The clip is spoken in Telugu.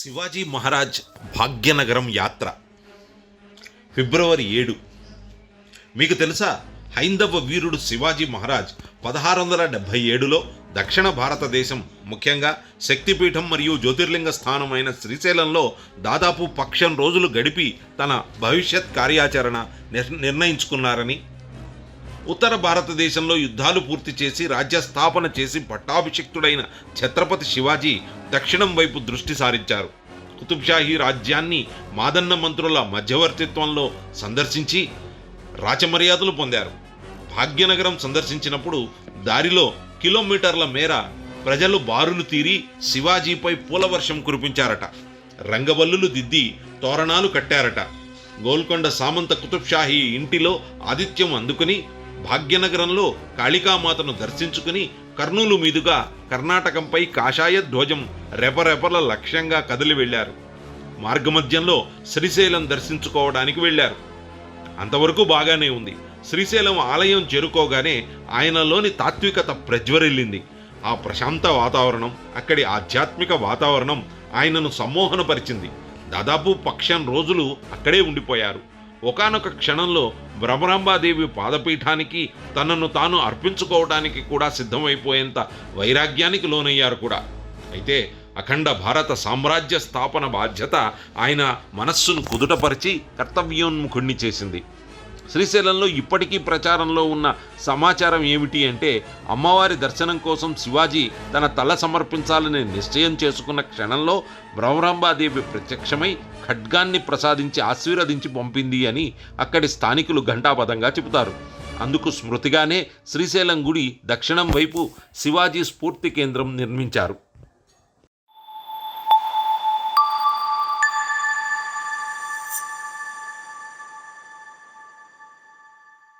శివాజీ మహారాజ్ భాగ్యనగరం యాత్ర. ఫిబ్రవరి ఏడు. మీకు తెలుసా హైందవ వీరుడు శివాజీ మహారాజ్ పదహారు వందల డెబ్భై ఏడులో దక్షిణ భారతదేశం ముఖ్యంగా శక్తిపీఠం మరియు జ్యోతిర్లింగ స్థానమైన శ్రీశైలంలో దాదాపు పక్షం రోజులు గడిపి తన భవిష్యత్ కార్యాచరణ నిర్ణయించుకున్నారని ఉత్తర భారతదేశంలో యుద్ధాలు పూర్తి చేసి రాజ్య స్థాపన చేసి పట్టాభిషిక్తుడైన ఛత్రపతి శివాజీ దక్షిణం వైపు దృష్టి సారించారు. కుతుబ్షాహీ రాజ్యాన్ని మాదన్న మంత్రుల మధ్యవర్తిత్వంలో సందర్శించి రాచమర్యాదలు పొందారు. భాగ్యనగరం సందర్శించినప్పుడు దారిలో కిలోమీటర్ల మేర ప్రజలు బారులు తీరి శివాజీపై పూలవర్షం కురిపించారట. రంగవల్లులు దిద్ది తోరణాలు కట్టారట. గోల్కొండ సామంత కుతుబ్షాహీ ఇంటిలో ఆతిథ్యం అందుకుని భాగ్యనగరంలో కాళికామాతను దర్శించుకుని కర్నూలు మీదుగా కర్ణాటకంపై కాషాయ ధ్వజం రెపరెపల లక్ష్యంగా కదిలి వెళ్ళారు మార్గమధ్యంలో శ్రీశైలం దర్శించుకోవడానికి వెళ్ళారు అంతవరకు బాగానే ఉంది. శ్రీశైలం ఆలయం చేరుకోగానే ఆయనలోని తాత్వికత ప్రజ్వరిల్లింది. ఆ ప్రశాంత వాతావరణం అక్కడి ఆధ్యాత్మిక వాతావరణం ఆయనను సమ్మోహనపరిచింది. దాదాపు పక్షం రోజులు అక్కడే ఉండిపోయారు. ఒకానొక క్షణంలో భ్రమరాంబాదేవి పాదపీఠానికి తనను తాను అర్పించుకోవడానికి కూడా సిద్ధమైపోయేంత వైరాగ్యానికి లోనయ్యారు కూడా. అయితే అఖండ భారత సామ్రాజ్య స్థాపన బాధ్యత ఆయన మనస్సును కుదుటపరిచి కర్తవ్యోన్ముఖుణ్ణి చేసింది. శ్రీశైలంలో ఇప్పటికీ ప్రచారంలో ఉన్న సమాచారం ఏమిటి అంటే అమ్మవారి దర్శనం కోసం శివాజీ తన తల సమర్పించాలని నిశ్చయం చేసుకున్న క్షణంలో భ్రమరాంబాదేవి ప్రత్యక్షమై ఖడ్గాన్ని ప్రసాదించి ఆశీర్వదించి పంపింది అని అక్కడి స్థానికులు ఘంటాపదంగా చెబుతారు. అందుకు స్మృతిగానే శ్రీశైలం గుడి దక్షిణం వైపు శివాజీ స్ఫూర్తి కేంద్రం నిర్మించారు.